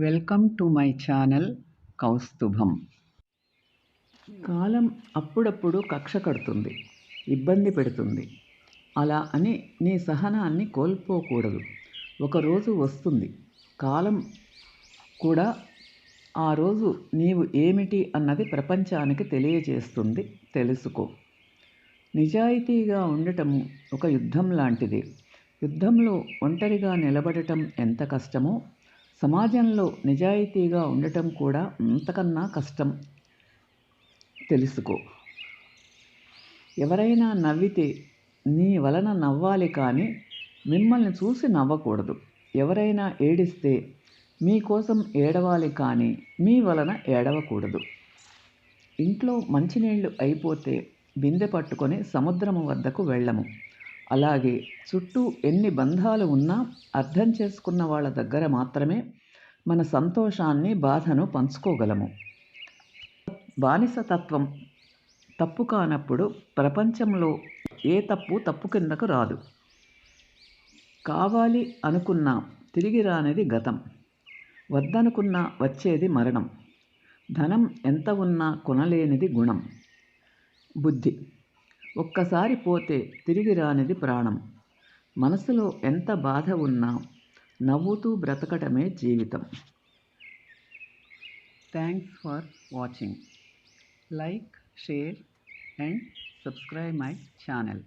Welcome to my channel Kaustubham. కాలం అప్పుడప్పుడు కక్ష కడుతుంది ఇబ్బంది పెడుతుంది. అలా అని నీ సహనాన్ని కోల్పోకూడదు. ఒకరోజు వస్తుంది కాలం కూడా ఆ రోజు నీవు ఏమిటి అన్నది ప్రపంచానికి తెలియజేస్తుంది తెలుసుకో. నిజాయితీగా ఉండటం ఒక యుద్ధం లాంటిది. యుద్ధంలో ఒంటరిగా నిలబడటం ఎంత కష్టమో సమాజంలో నిజాయితీగా ఉండటం కూడా అంతకన్నా కష్టం. తెలుసుకో. ఎవరైనా నవ్వితే నీ వలన నవ్వాలి కానీ మిమ్మల్ని చూసి నవ్వకూడదు. ఎవరైనా ఏడిస్తే మీకోసం ఏడవాలి కానీ మీ వలన ఏడవకూడదు. ఇంట్లో మంచినీళ్ళు అయిపోతే బిందె పట్టుకొని సముద్రము వద్దకు వెళ్ళము. అలాగే చుట్టూ ఎన్ని బంధాలు ఉన్నా అర్థం చేసుకున్న వాళ్ళ దగ్గర మాత్రమే మన సంతోషాన్ని బాధను పంచుకోగలము. బానిసతత్వం తప్పు కానప్పుడు ప్రపంచంలో ఏ తప్పు తప్పు కిందకు రాదు. కావాలి అనుకున్నా తిరిగి రానిది గతం. వద్దనుకున్నా వచ్చేది మరణం. ధనం ఎంత ఉన్నా కొనలేనిది గుణం. బుద్ధి. ఒక్కసారి పోతే తిరిగి రానిది ప్రాణం. మనసులో ఎంత బాధ ఉన్నా నవ్వుతూ బ్రతకటమే జీవితం. Thanks for watching like share and subscribe my channel